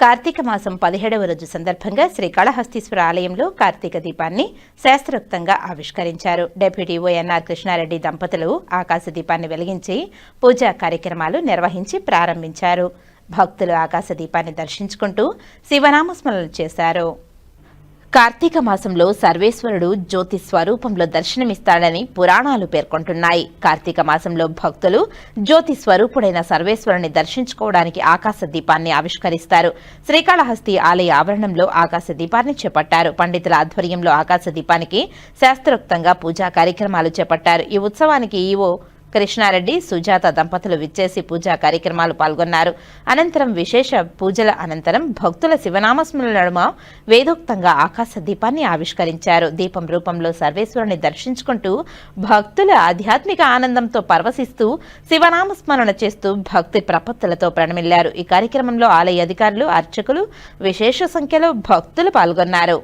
కార్తీక మాసం పదిహేడవ రోజు సందర్భంగా శ్రీకాళహస్తీశ్వర ఆలయంలో కార్తీక దీపాన్ని శాస్త్రోక్తంగా ఆవిష్కరించారు. డిప్యూటీ ఓఎన్ఆర్ కృష్ణారెడ్డి దంపతులు ఆకాశ దీపాన్ని వెలిగించి పూజా కార్యక్రమాలు నిర్వహించి ప్రారంభించారు. భక్తులు ఆకాశ దీపాన్ని దర్శించుకుంటూ శివనామస్మరణలు చేశారు. కార్తీక మాసంలో సర్వేశ్వరుడు జ్యోతి స్వరూపంలో దర్శనమిస్తాడని పురాణాలు పేర్కొంటున్నాయి. కార్తీక మాసంలో భక్తులు జ్యోతి స్వరూపుడైన సర్వేశ్వరుని దర్శించుకోవడానికి ఆకాశ దీపాన్ని ఆవిష్కరిస్తారు. శ్రీకాళహస్తి ఆలయ ఆవరణంలో ఆకాశ దీపాన్ని చేపట్టారు. పండితుల ఆధ్వర్యంలో ఆకాశ దీపానికి శాస్త్రోక్తంగా పూజా కార్యక్రమాలు చేపట్టారు. ఈ ఉత్సవానికి ఈవో కృష్ణారెడ్డి సుజాత దంపతులు విచ్చేసి పూజా కార్యక్రమాలు పాల్గొన్నారు. అనంతరం విశేష పూజల అనంతరం భక్తుల శివనామస్మరణ నడుమ వేదోక్తంగా ఆకాశ దీపాన్ని ఆవిష్కరించారు. దీపం రూపంలో సర్వేశ్వరుని దర్శించుకుంటూ భక్తుల ఆధ్యాత్మిక ఆనందంతో పరవశిస్తూ శివనామస్మరణ చేస్తూ భక్తి ప్రపత్తులతో ప్రణమిల్లారు. ఈ కార్యక్రమంలో ఆలయ అధికారులు అర్చకులు విశేష సంఖ్యలో భక్తులు పాల్గొన్నారు.